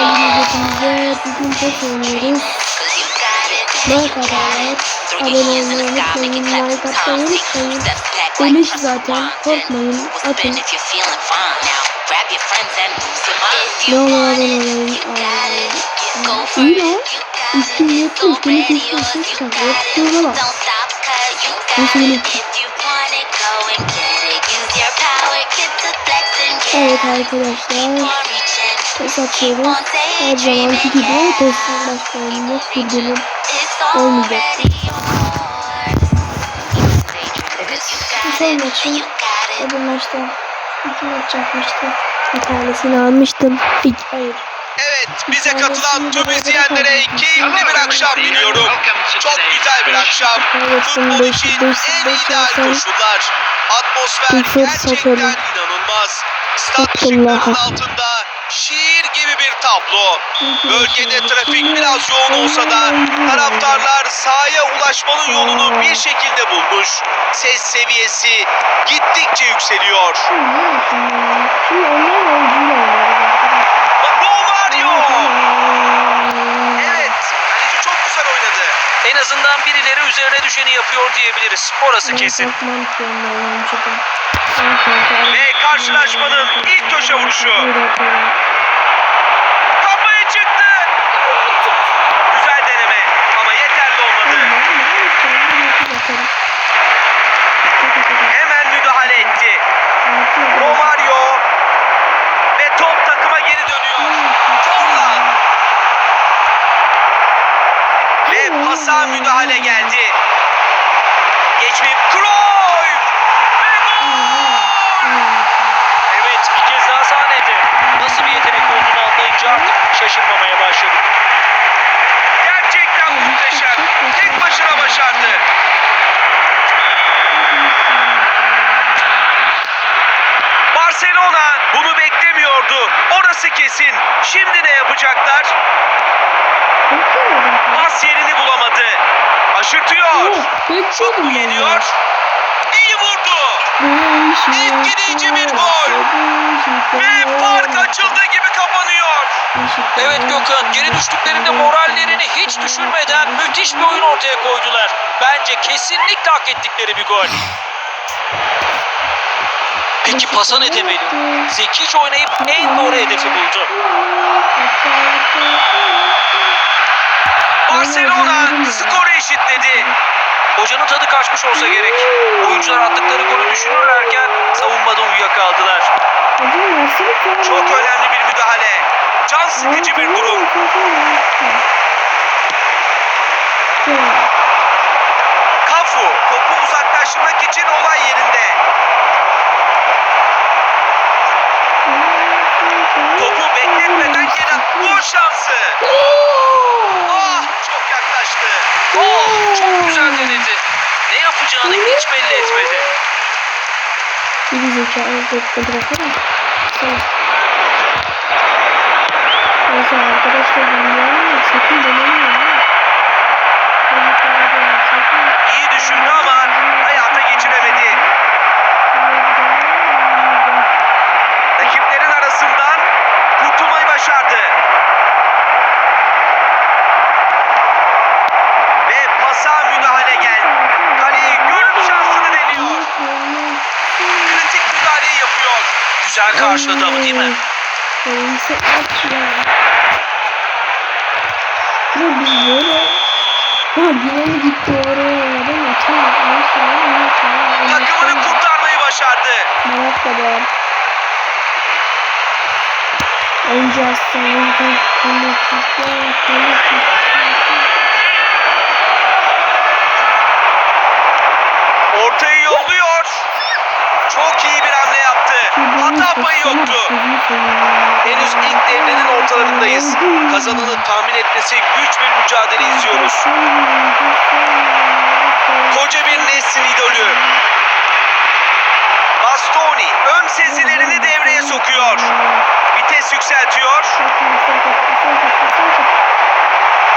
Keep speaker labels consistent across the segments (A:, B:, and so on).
A: geldiniz hepinize. Bugün PES oynuyoruz. Like atarlar. Abone olmayı unutmayın. Like atmayı unutmayın. Öyle iş zaten. Korkmayın. Atın. Ne olur abone olayım. İyi lan. Üstünü kesin ses çıkartıyor. Şurada bak. Nasıl yine? Evet arkadaşlar. Pes atıyoruz. Her zamanki gibi PES'in başka oyunu yok. Durdurup olmayacak. Bu son maçta iki maç yapmıştım. Bir tanesini almıştım. İlk, hayır.
B: Evet, bize katılan tüm izleyenlere keyifli bir akşam diliyorum. Çok güzel bir akşam. Futbol için en ideal koşullar. Atmosfer gerçekten inanılmaz. Stat
A: Abdullah.
B: ışıklarının altında şiir gibi bir tablo. Bölgede trafik biraz yoğun olsa da taraftarlar sahaya ulaşmanın yolunu bir şekilde bulmuş. Ses seviyesi gittikçe yükseliyor. Romario!
A: arkadaşlar.
B: Evet, çok güzel oynadı.
C: En azından birileri üzerine düşeni yapıyor diyebiliriz. Orası kesin.
B: Ve karşılaşmanın ilk köşe vuruşu. Kafayı çıktı. Güzel deneme ama yeterli olmadı. Hemen müdahale etti. Romario ve top takıma geri dönüyor. Forlan ve pasa müdahale geldi. Geçmeyip
C: şaşırmamaya başladık.
B: Gerçekten muhteşem. Tek başına başardı. Barcelona bunu beklemiyordu. Orası kesin. Şimdi ne yapacaklar? Pas yerini bulamadı. Aşırtıyor. Şut mu geliyor? İyi vurdu. Etkileyici bir gol. Ve fark açıldı gibi kapanıyor.
C: Evet Gökhan geri düştüklerinde morallerini hiç düşürmeden müthiş bir oyun ortaya koydular. Bence kesinlikle hak ettikleri bir gol. Peki pasa ne demeli? Zekice oynayıp en doğru hedefi buldu.
B: Barcelona skoru eşitledi.
C: Hocanın tadı kaçmış olsa gerek. Oyuncular attıkları golü düşünürlerken savunmada uyuyakaldılar.
B: Çok önemli bir müdahale. Can sıkıcı bir durum. Kafu topu uzaklaştırmak için olay yerinde. Topu bekletmeden geri gol şansı. Ah çok yaklaştı.
C: Oh, çok güzel denedi. Ne yapacağını hiç belli etmedi.
A: Bir zekalı bekle bırakalım. Tamam. Neyse arkadaşlar ben ya sakın denemeyin.
B: İyi düşündü ama hayata geçiremedi. Rakiplerin arasından kurtulmayı başardı. Ve pasa müdahale geldi. Kaleyi görüp şansını deniyor. Kritik müdahaleyi yapıyor.
C: Güzel karşıladı ama değil mi?
A: Neyse aç ya. Ya biz böyle Ha mi gitti oraya ya ben atamam. Neyse ya tamam.
B: Takımını kurtarmayı başardı.
A: Merak da var. Önce konuşacağız. Konuşacağız.
B: Ortayı yolluyor. Çok iyi payı yoktu. Henüz ilk devrenin ortalarındayız. Kazananı tahmin etmesi güç bir mücadele izliyoruz. Koca bir neslin idolü. Bastoni ön sezilerini devreye sokuyor. Vites yükseltiyor.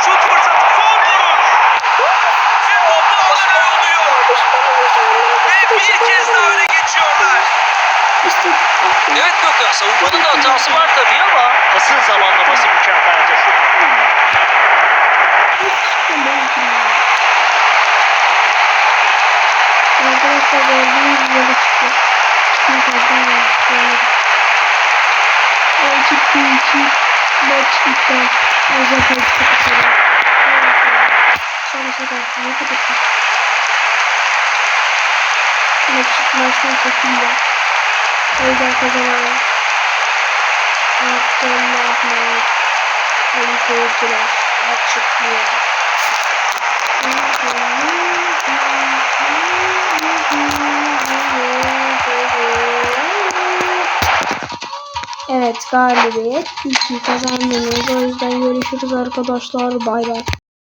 B: Şut fırsatı son vuruş. Ve topu alana yolluyor. Ve bir kez
C: Evet Gökhan savunmanın da hatası var tabii ama pasın zamanlaması mükemmeldi.
A: Arkadaşlar gördüğünüz gibi çıktı. O çıktığı için maç bitti. Zaten çıktı. Sonra yaptım. Ne kadar çok. Maç maçtan çekildi. O yüzden kazanan. Akşamlar maç. Sayın seyirciler. Açıklıyor. Evet galibiyet. Türkiye kazandınız. O yüzden görüşürüz arkadaşlar. Bay bay.